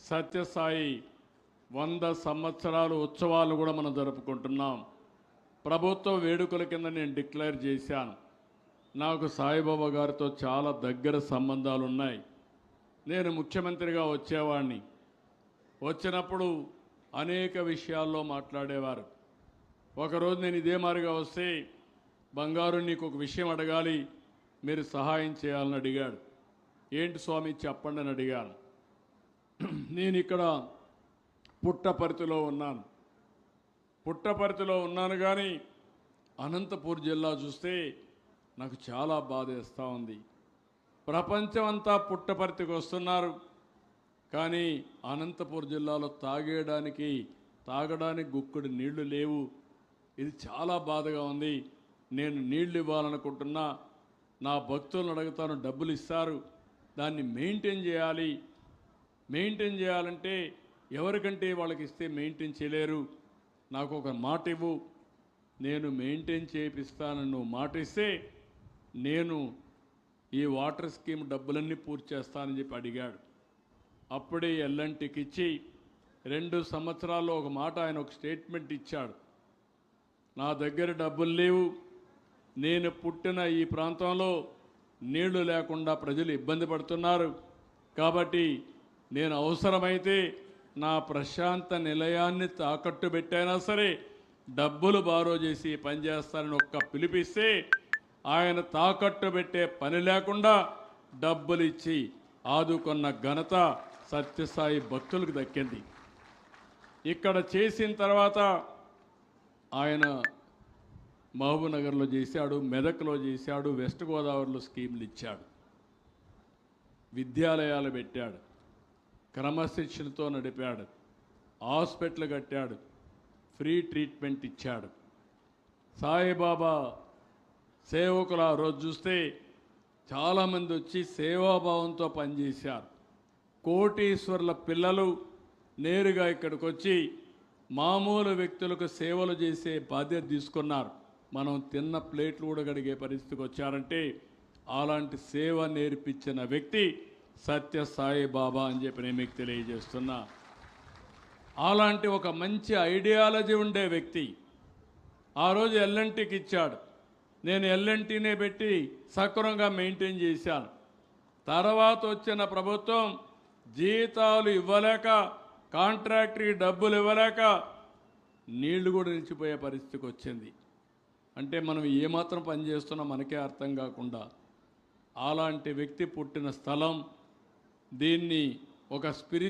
సత్యసాయి వంద సంవత్సరాలు ఉత్సవాలు కూడా మనం జరుపుకుంటున్నాం. ప్రభుత్వ వేడుకల కింద నేను డిక్లేర్ చేశాను. నాకు సాయిబాబా గారితో చాలా దగ్గర సంబంధాలు ఉన్నాయి. నేను ముఖ్యమంత్రిగా వచ్చేవాడిని వచ్చినప్పుడు అనేక విషయాల్లో మాట్లాడేవారు. ఒకరోజు నేను ఇదే మారిగా వస్తే బంగారు నీకు ఒక విషయం అడగాలి మీరు సహాయం చేయాలని అడిగాడు. ఏంటి స్వామి చెప్పండి అని అడిగాను. నేను ఇక్కడ పుట్టపర్తిలో ఉన్నాను. పుట్టపర్తిలో ఉన్నాను కానీ అనంతపూర్ జిల్లా చూస్తే నాకు చాలా బాధేస్తూ ఉంది. ప్రపంచం అంతా పుట్టపర్తికి వస్తున్నారు. కానీ అనంతపూర్ జిల్లాలో తాగేయడానికి తాగడానికి గుక్కుడు నీళ్ళు లేవు. ఇది చాలా బాధగా ఉంది. నేను నీళ్ళు ఇవ్వాలనుకుంటున్నా. నా భక్తులను అడుగుతాను డబ్బులు ఇస్తారు. దాన్ని మెయింటైన్ చేయాలి. మెయింటైన్ చేయాలంటే ఎవరికంటే వాళ్ళకి ఇస్తే మెయింటైన్ చేయలేరు. నాకు ఒక మాట ఇవ్వు. నేను మెయింటైన్ చేపిస్తానని నువ్వు మాట ఇస్తే నేను ఈ వాటర్ స్కీమ్ డబ్బులన్నీ పూర్తి చేస్తానని చెప్పి అడిగాడు. అప్పుడే ఎల్లంటికి ఇచ్చి రెండు సంవత్సరాల్లో ఒక మాట ఆయన ఒక స్టేట్మెంట్ ఇచ్చాడు. నా దగ్గర డబ్బులు లేవు. నేను పుట్టిన ఈ ప్రాంతంలో నీళ్ళు లేకుండా ప్రజలు ఇబ్బంది పడుతున్నారు. కాబట్టి నేను అవసరమైతే నా ప్రశాంత నిలయాన్ని తాకట్టు పెట్టైనా సరే డబ్బులు బారో చేసి పనిచేస్తానని ఒక్క పిలిపిస్తే ఆయన తాకట్టు పెట్టే పని లేకుండా డబ్బులు ఇచ్చి ఆదుకున్న ఘనత సత్యసాయి భక్తులకు దక్కింది. ఇక్కడ చేసిన తర్వాత ఆయన మహబూబ్నగర్లో చేశాడు మెదక్లో చేశాడు వెస్ట్ గోదావరిలో స్కీములు ఇచ్చాడు విద్యాలయాలు పెట్టాడు. క్రమశిక్షణతో నడిపాడు. హాస్పిటల్ కట్టాడు. ఫ్రీ ట్రీట్మెంట్ ఇచ్చాడు. సాయిబాబా సేవకులు ఆ రోజు చూస్తే చాలామంది వచ్చి సేవాభావంతో పనిచేశారు. కోటీశ్వర్ల పిల్లలు నేరుగా ఇక్కడికి వచ్చి మామూలు వ్యక్తులకు సేవలు చేసే బాధ్యత తీసుకున్నారు. మనం తిన్న ప్లేట్లు కూడా కడిగే పరిస్థితికి వచ్చారంటే అలాంటి సేవ నేర్పించిన వ్యక్తి సత్య సాయి బాబా అని చెప్పి నేను మీకు తెలియజేస్తున్నా. అలాంటి ఒక మంచి ఐడియాలజీ ఉండే వ్యక్తి ఆ రోజు ఎల్ఎన్టీకి ఇచ్చాడు. నేను ఎల్ఎన్టీనే పెట్టి సక్రమంగా మెయింటైన్ చేశాను. తర్వాత వచ్చిన ప్రభుత్వం జీతాలు ఇవ్వలేక కాంట్రాక్టర్కి డబ్బులు ఇవ్వలేక నీళ్ళు కూడా నిలిచిపోయే పరిస్థితికి వచ్చింది. అంటే మనం ఏమాత్రం పని చేస్తున్నా మనకే అర్థం కాకుండా అలాంటి వ్యక్తి పుట్టిన స్థలం దీన్ని ఒక స్పిరి